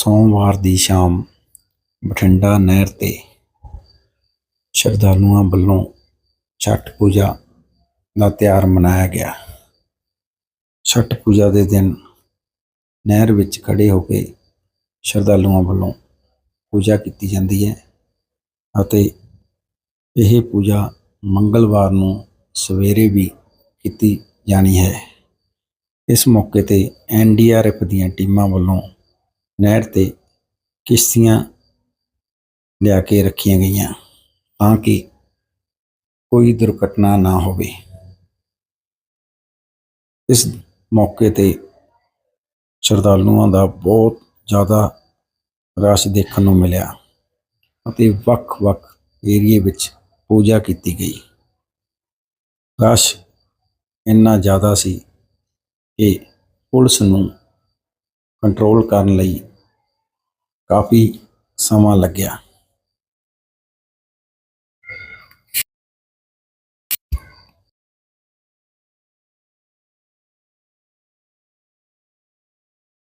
ਸੋਮਵਾਰ ਦੀ ਸ਼ਾਮ ਬਠਿੰਡਾ ਨਹਿਰ ਤੇ ਸ਼ਰਧਾਲੂਆਂ ਵੱਲੋਂ ਛਠ ਪੂਜਾ ਦਾ ਤਿਉਹਾਰ ਮਨਾਇਆ ਗਿਆ। ਛਠ ਪੂਜਾ ਦੇ ਦਿਨ ਨਹਿਰ ਵਿੱਚ ਖੜੇ ਹੋ ਕੇ ਸ਼ਰਧਾਲੂਆਂ ਵੱਲੋਂ ਪੂਜਾ ਕੀਤੀ ਜਾਂਦੀ ਹੈ ਅਤੇ ਇਹ ਪੂਜਾ ਮੰਗਲਵਾਰ ਨੂੰ ਸਵੇਰੇ ਵੀ ਕੀਤੀ ਜਾਣੀ ਹੈ। ਇਸ ਮੌਕੇ ਤੇ ਐਨਡੀਆਰਐਫ ਦੀਆਂ ਟੀਮਾਂ ਵੱਲੋਂ ਨਹਿਰ ਤੇ ਕਿਸ਼ਤੀਆਂ ਲਿਆ ਕੇ ਰੱਖੀਆਂ ਗਈਆਂ ਤਾਂ ਕਿ ਕੋਈ ਦੁਰਘਟਨਾ ਨਾ ਹੋਵੇ। ਇਸ ਮੌਕੇ ਤੇ ਸ਼ਰਧਾਲੂਆਂ ਦਾ ਬਹੁਤ ਜ਼ਿਆਦਾ ਰਸ਼ ਦੇਖਣ ਨੂੰ ਮਿਲਿਆ ਅਤੇ ਵੱਖ-ਵੱਖ ਏਰੀਏ ਵਿੱਚ ਪੂਜਾ ਕੀਤੀ ਗਈ। ਰਸ਼ ਇੰਨਾ ਜ਼ਿਆਦਾ ਸੀ ਕਿ ਪੁਲਿਸ ਨੂੰ ਕੰਟਰੋਲ ਕਰਨ ਲਈ ਕਾਫੀ ਸਮਾਂ ਲੱਗਿਆ।